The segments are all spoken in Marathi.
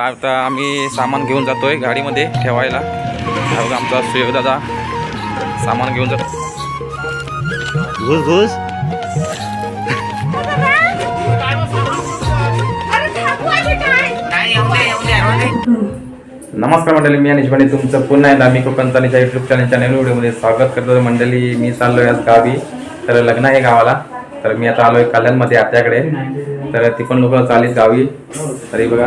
आता आम्ही सामान घेऊन जातोय गाडीमध्ये ठेवायला. आमचा सुयोग दादा सामान घेऊन जातो. घुस घुस. नमस्कार मंडळी मी अनिश पांडे तुमचं पुन्हा एकदा मी कोकणचालीच्या युट्यूब चॅनलच्या नवीन व्हिडिओमध्ये स्वागत करतो. मंडळी मी चाललोय आज गावी. तर लग्न आहे गावाला. तर मी आता आलोय कल्याणमध्ये आत्याकडे तर ती पण लोक चालीस गावी. तरी बघा.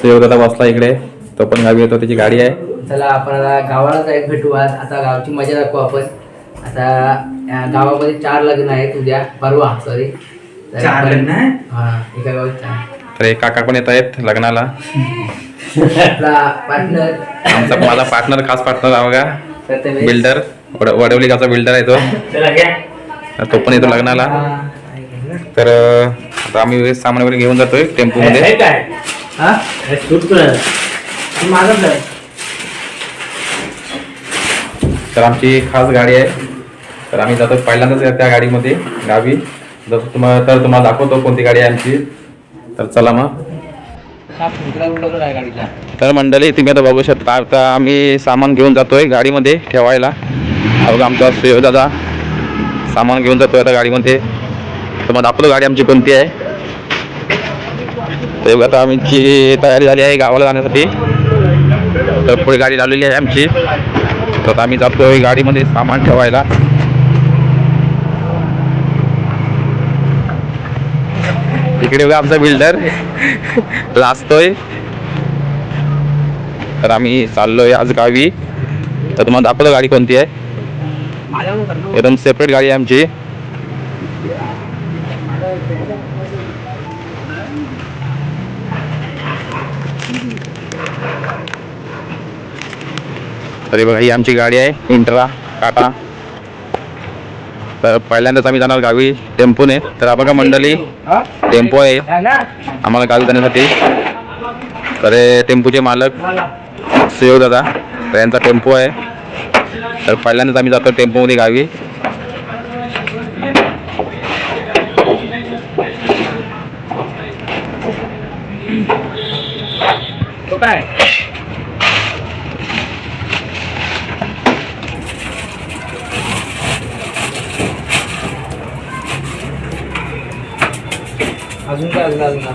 सुयोग दादा बसला इकडे. तो पण गावी येतो त्याची गाडी आहे. चला आपण आता गावाला जाय भेटू आज. आता गावची मजा दाखवू आपण. आता या गावामध्ये चार लग्न आहेत उद्या. परवा सॉरी चार लग्न आहे? हा एका गावात चार. तर हे काका पण येत आहेत लग्नाला. आपला पार्टनर आमचा माझा पार्टनर खास पार्टनर आहे बघा. प्रथमेश. बिल्डर वडवली गावचा बिल्डर आहे तो. चला घ्या. तर तो पण येतो लग्नाला. हा. तर आता आम्ही सामान वगैरे घेऊन जातोय टेम्पो हे मध्ये काय? हा? हे सूट कर तू माझाच आहे. तर आमची खास गाडी आहे. तर आम्ही जातो पहिल्यांदाच त्या गाडीमध्ये गावी. जसं तुम्हाला तर तुम्हाला दाखवतो कोणती गाडी आहे आमची. तर चला मग. तर मंडळी तुम्ही आता बघू शकता आता आम्ही सामान घेऊन जातोय गाडीमध्ये ठेवायला. बघा आमचा सुयोग दादा सामान घेऊन जातोय आता गाडीमध्ये. मग दाखवतो गाडी आमची कोणती आहे? तर आता आमची तयारी झाली आहे गावाला जाण्यासाठी. तर पुढे गाडी लावलेली आहे आमची. तर आता आम्ही जातोय गाडीमध्ये सामान ठेवायला. इकडे बघा आमचा बिल्डर. लाजतोय तर आम्ही चाललोय आज गावी. तर तुम्हाला दाखवतो गाडी कोणती आहे? एकदम सेपरेट गाडी आहे आमची. तरी बघा ही आमची गाडी आहे इंट्रा टाटा. तर पहिल्यांदाच आम्ही जाणार गावी टेम्पोने. तर बघा मंडळी टेम्पो आहे. आम्हाला गावी जाण्यासाठी. तर टेम्पोचे मालक सुयोग दादा तर यांचा टेम्पो आहे. तर पहिल्यांदाच आम्ही जातो टेम्पोमध्ये गावी. काय?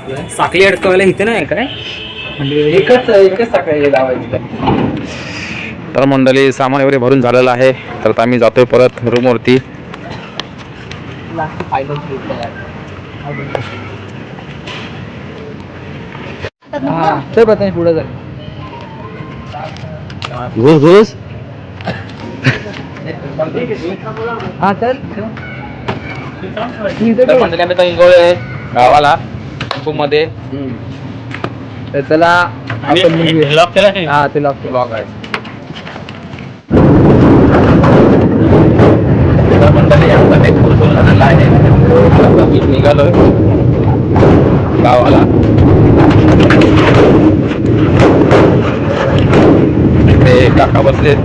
साखळी अडकवायला इथे नाही काय? म्हणजे एकच एकच सकाळी लावायची तर मंडळी सामान वगैरे भरून झालेलं आहे. तर आता आम्ही जातोय परत रूमवरती हा. पुढे घुस घुस हा चल. गावाला. टेम्पोमध्ये तर चला आपण निघूया. हा ते लॉक ब्लॉग आहे. निघालोय. गावाला. ते काका बसलेत.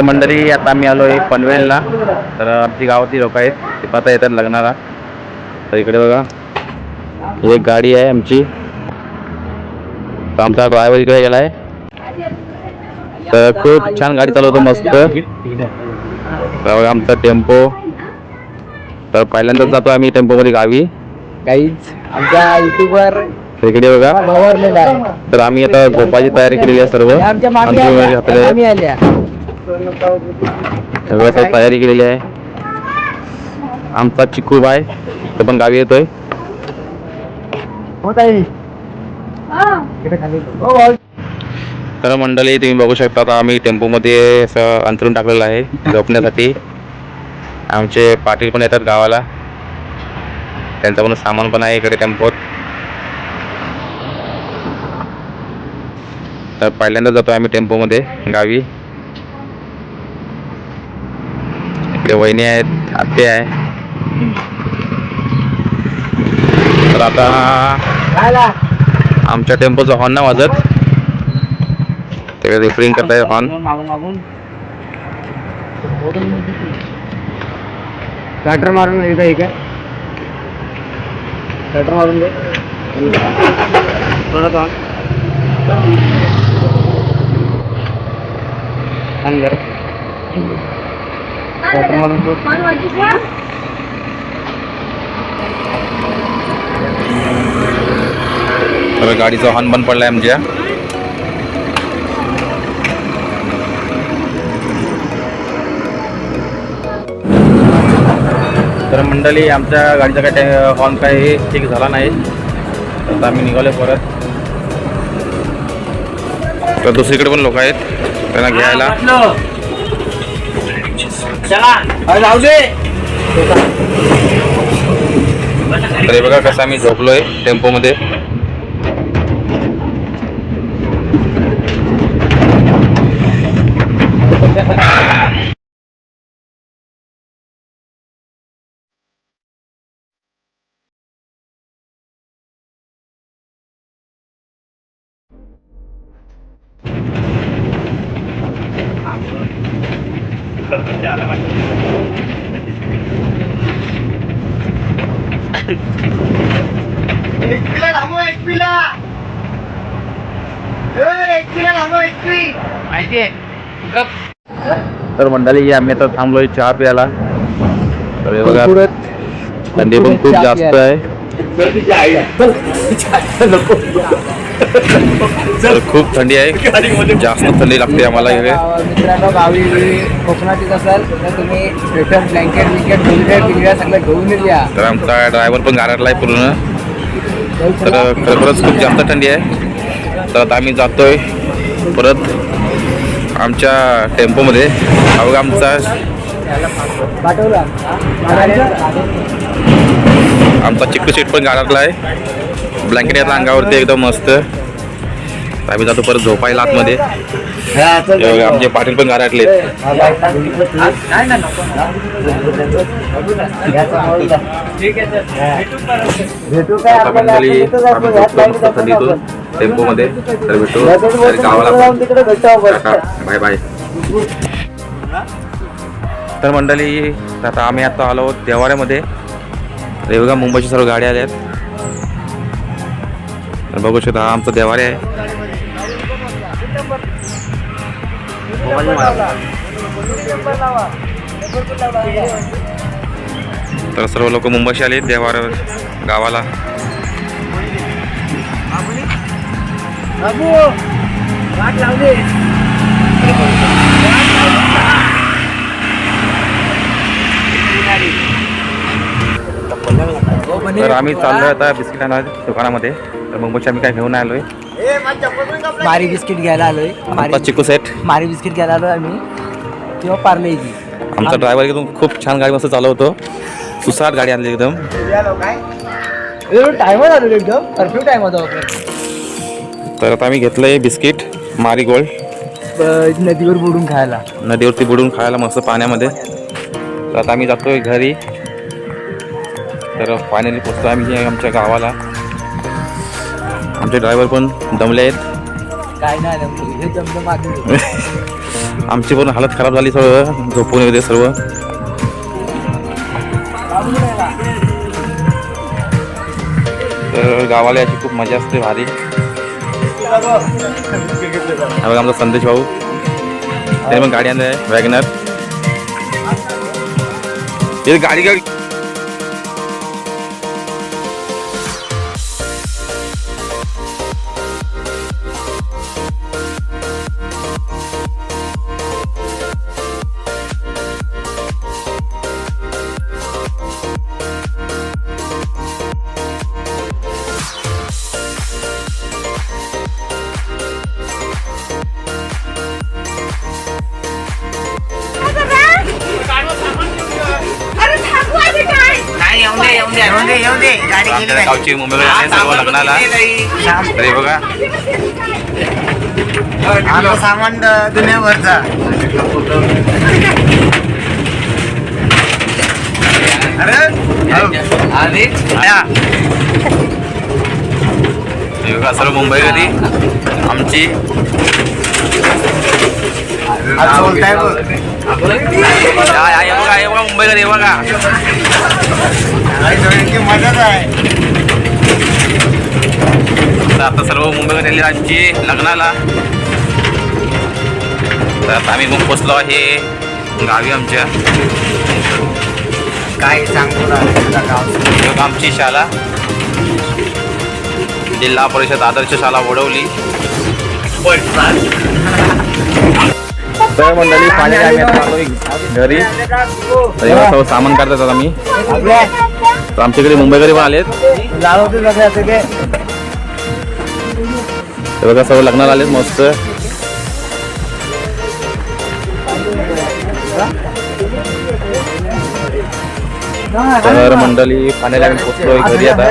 तर मंडळी आता आम्ही आलो आहे पनवेलला. तर आमची गावातली लोक आहेत. ते पाहता येतात लग्नाला. तर इकडे बघा. ही एक गाडी आहे आमची. आमचा ड्रायव्हर इकडे गेला आहे तर खूप छान गाडी चालवतो मस्त. तर बघा आमचा टेम्पो. तर पहिल्यांदाच जातो आम्ही टेम्पोमध्ये गावी. काहीच आमच्या युट्यूबवर इकडे बघा. तर आम्ही आता झोपाची तयारी केलेली आहे सर्व. आमच्या सगळं काही तयारी केलेली आहे. आमचा चिकू बाय तो पण गावी येतोय. होत आहे तर मंडळी तुम्ही बघू शकता आता आम्ही टेम्पोमध्ये असं अंतरून टाकलेलं आहे झोपण्यासाठी. आमचे पाटील पण येतात गावाला. त्यांचं पण सामान पण आहे इकडे टेम्पोत. तर पहिल्यांदा जातो आम्ही टेम्पोमध्ये गावी. इथे वहिनी आहेत आत्ते आहे. तर आता आमच्या टेम्पोचा हॉर्न ना वाजत. ते रिफरिंग करताय हॉर्न मागून स्टार्टर मारून एकदा एक आहे स्टार्टर मारून दे. परत आणि जरा. स्टार्टर मारून सोड. तर गाडीचा हॉर्न बंद पडलाय आमच्या. तर मंडळी आमच्या गाडीचा काय हॉर्न काही ठीक झाला नाही. आता आम्ही निघालो परत. तर दुसरीकडे पण लोक आहेत. त्यांना घ्यायला. चला. अरे राहू दे बघा कसा मी झोपलोय टेम्पो मध्ये टेम्पोमध्ये तर मंडळी आम्ही आता थांबलोय चहा प्यायला तर हे बघा थंडी पण खूप जास्त आहे तर खूप थंडी आहे. जास्त थंडी लागते आम्हाला इकडे. मित्रांनो गावी कोकणात येत असाल तर तुम्ही sweater blanket wicket builder builder सगळं घेऊन या तर आमचा ड्रायव्हर पण गारटला आहे पूर्ण. तर खरोखरच खूप जास्त थंडी आहे. तर आता आम्ही जातोय परत आमच्या टेम्पोमध्ये. अवघा आमचा आमचा चिकू सीट पण गारटला आहे ब्लँकेट येतात अंगावरती एकदम मस्त. आम्ही जातो परत झोपायला आतमध्ये आमचे पाटील पण गारटले टेम्पो मध्ये टेम्पोमध्ये तर भेटू गावाला बाय बाय तर मंडळी आता आम्ही आता आलो देवाऱ्यामध्ये. तर बघा मुंबईच्या सर्व गाड्या आल्या आहेत बघू शकता हा आमचा देवारे आहे. तर सर्व लोक मुंबईशी आले देवार गावाला. तर आम्ही चाललो आता बिस्किट दुकानामध्ये. तर मुंबईची आम्ही काय घेऊन आलोय. मारी बिस्किट घ्यायला आलोय. आमचा चिकू सेट मारी बिस्किट घ्यायला आलोय आम्ही. किंवा पार्लेजी आमचा ड्रायव्हर एकदम खूप छान गाडी मस्त चालवतो. सुसाट गाडी आणली एकदम. टाइमच आलो एकदम. परफ्यूम टाइम होता तर आता आम्ही घेतलंय बिस्किट मारी गोल्ड. नदीवर बुडून खायला. नदीवरती बुडून खायला मस्त पाण्यामध्ये. तर आता आम्ही जातोय घरी. तर फायनली पोचतो आम्ही आमच्या गावाला. आमचे ड्रायव्हर पण दमले आहेत. काय नाही आमची पण हालत खराब झाली सर्व झोपून वगैरे सर्व. तर गावाला याची खूप मजा असते भारी. आमचा संदेश भाऊ. त्याने पण गाडी आणली आहे वॅगनर. गाडी गाडी. आमच्या गावची मुंबईकडे आले सर्व लग्नाला. तर हे बघा. सामान दुनियाभरचा हे. बघा सर्व मुंबईकरी आमची. हे बघा हे बघा मुंबईकरी हे बघा. मजाच आहे तर आता सर्व मुंबईकडे आली आमची लग्नाला. तर आता आम्ही मग पोचलो आहे गावी आमच्या. काय सांगतो आमची शाळा. जिल्हा परिषद आदर्श शाळा वडवली. तर मंडळी फायनली आम्ही आता आलोय घरी. सर्व सामान काढतात आता आम्ही तर आमच्याकडे मुंबईकडे पण आलेत. ते बघा सर्व लग्नाला आलेत मस्त. तर मंडळी फायनली आम्ही पोचलोय घरी आता.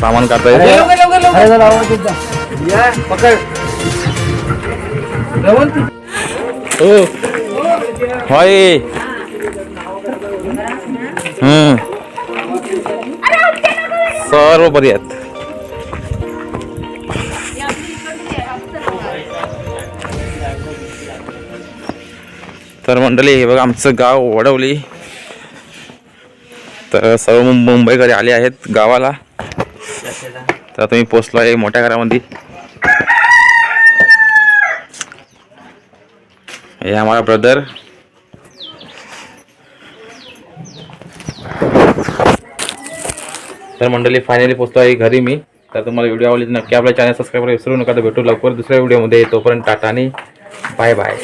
सामान काढता येते हो होय. हम्म. सर्व बरी आहेत. तर मंडळी हे बघा आमचं गाव वडवली. तर सर्व मुंबईकडे आले आहेत गावाला. तर तुम्ही पोचलो आहे मोठ्या घरामध्ये. हे आम्हाला ब्रदर तर मंडळी फायनली पोचतो आहे घरी मी. तर तुम्हाला व्हिडिओ आवडली नक्की आपल्या चॅनल सबस्क्राईब करा. विसरू नका तर भेटू लवकर दुसऱ्या व्हिडिओमध्ये तोपर्यंत टाटा आणि बाय बाय